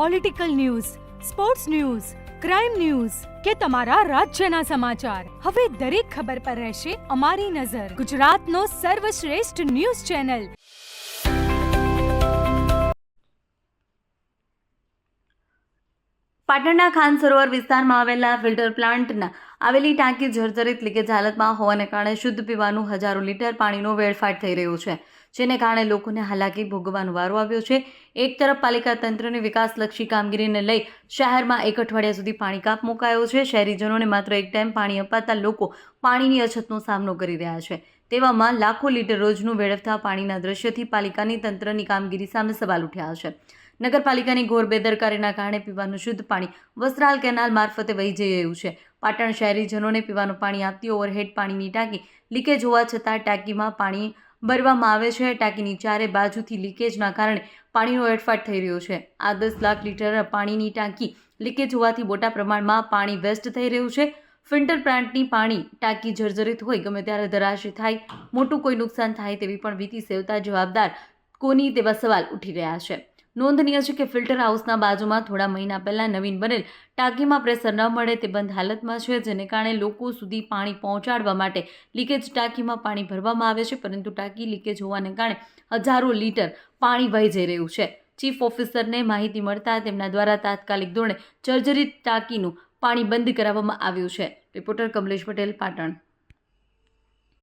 Political news sports news crime news કે તમારા રાજ્યના સમાચાર. હવે દરેક ખબર પર રહેશે અમારી નજર. ગુજરાતનો સર્વશ્રેષ્ઠ ન્યૂઝ ચેનલ. પાટણના ખાન સરોવર વિસ્તારમાં આવેલા ફિલ્ટર પ્લાન્ટના આવેલી ટાંકી જર્જરિત લીકેજ હાલતમાં હોવાને કારણે શુદ્ધ પીવાનું હજારો લીટર પાણીનો વેડફાટ થઈ રહ્યો છે, જેને કારણે લોકોને હાલાકી ભોગવવાનો વારો આવ્યો છે. એક તરફ પાલિકા તંત્રની વિકાસલક્ષી કામગીરીને લઈ શહેરમાં એક અઠવાડિયા સુધી પાણી કાપ મુકાયો છે. શહેરીજનોને માત્ર એક ટાઈમ પાણી અપાતા લોકો પાણીની અછતનો સામનો કરી રહ્યા છે. તેવામાં લાખો લીટર રોજનું વેડફતા પાણીના દ્રશ્યથી પાલિકાની તંત્રની કામગીરી સામે સવાલ ઉઠ્યા છે. નગરપાલિકાની ઘોર બેદરકારીના કારણે પીવાનું શુદ્ધ પાણી વસ્ત્રાલ કેનાલ મારફતે વહી જઈ રહ્યું છે. પાટણ શહેરીજનોને પીવાનું પાણી આપતી ઓવરહેડ પાણીની ટાંકી લીકેજ હોવા છતાં ટાંકીમાં પાણી ભરવામાં આવે છે. ટાંકીની ચારે બાજુથી લીકેજના કારણે પાણીનો એડફાટ થઈ રહ્યો છે. આ દસ લાખ લીટર પાણીની ટાંકી લીકેજ હોવાથી મોટા પ્રમાણમાં પાણી વેસ્ટ થઈ રહ્યું છે. ફિલ્ટર પ્લાન્ટની પાણી ટાંકી જર્જરિત હોય ગમે ત્યારે ધરાશી થાય, મોટું કોઈ નુકસાન થાય તેવી પણ વીતી સેવતા જવાબદાર કોની તેવા સવાલ ઉઠી રહ્યા છે. નોંધનીય છે કે ફિલ્ટર હાઉસના બાજુમાં થોડા મહિના પહેલાં નવીન બનેલ ટાંકીમાં પ્રેશર ન મળે તે બંધ હાલતમાં છે, જેને કારણે લોકો સુધી પાણી પહોંચાડવા માટે લીકેજ ટાંકીમાં પાણી ભરવામાં આવે છે, પરંતુ ટાંકી લીકેજ હોવાને કારણે હજારો લીટર પાણી વહી જઈ રહ્યું છે. ચીફ ઓફિસરને માહિતી મળતા તેમના દ્વારા તાત્કાલિક ધોરણે જર્જરિત ટાંકીનું પાણી બંધ કરાવવામાં આવ્યું છે. રિપોર્ટર કમલેશ પટેલ, પાટણ.